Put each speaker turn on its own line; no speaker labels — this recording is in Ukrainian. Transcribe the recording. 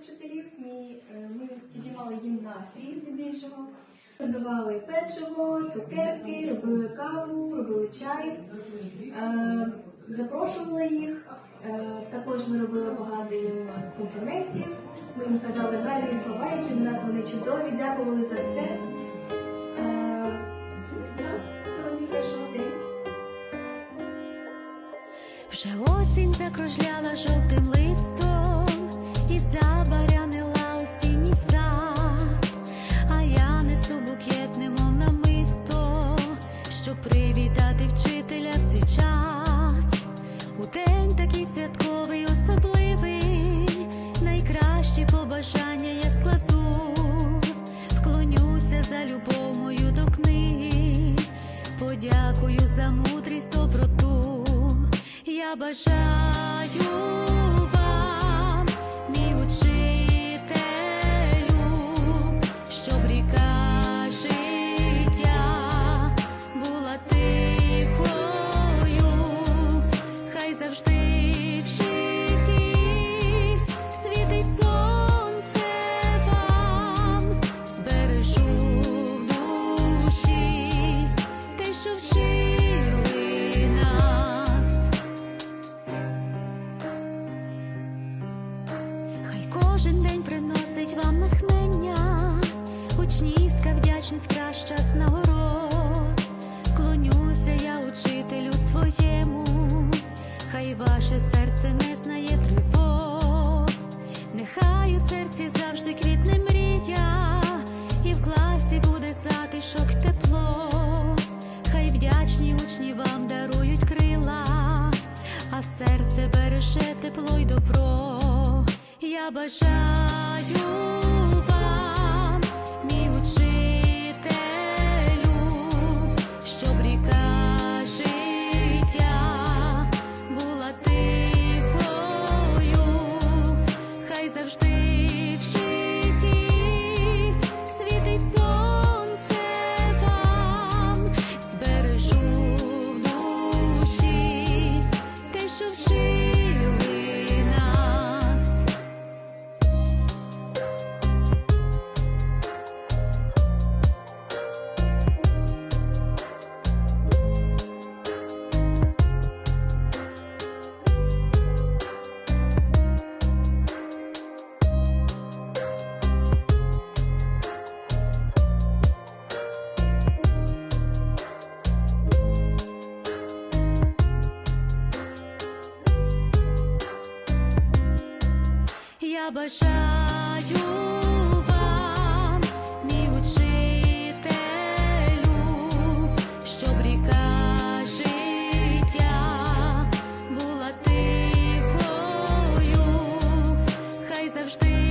вчителів. Ми, е, ми підіймали їм настрій здебільшого. Збивали печиво, цукерки, робили каву, робили чай, е, запрошували їх. Е, також ми робили багато їм компліментів. Ми їм казали гарні слова, які в нас вони чудові, дякували за все.
Вже осінь закружляла жовтим листом і забарянила осінній сад, а я несу букет, намисто, щоб привітати вчителя в цей час. У такий святковий, особливий, найкращі побажання я складу, вклонюся за любов до книги, подякую за мудрість, доброту. Я бажаю кожен день приносить вам натхнення, учнівська вдячність краща з нагород. Клонюся я учителю своєму, хай ваше серце не знає тривог, нехай у серці завжди квітне мрія, і в класі буде затишок тепло, хай вдячні учні вам дарують крила. А серце береже тепло й добро. Я бажаю Бажаю вам, мій учителю, щоб ріка життя була тихою, хай завжди.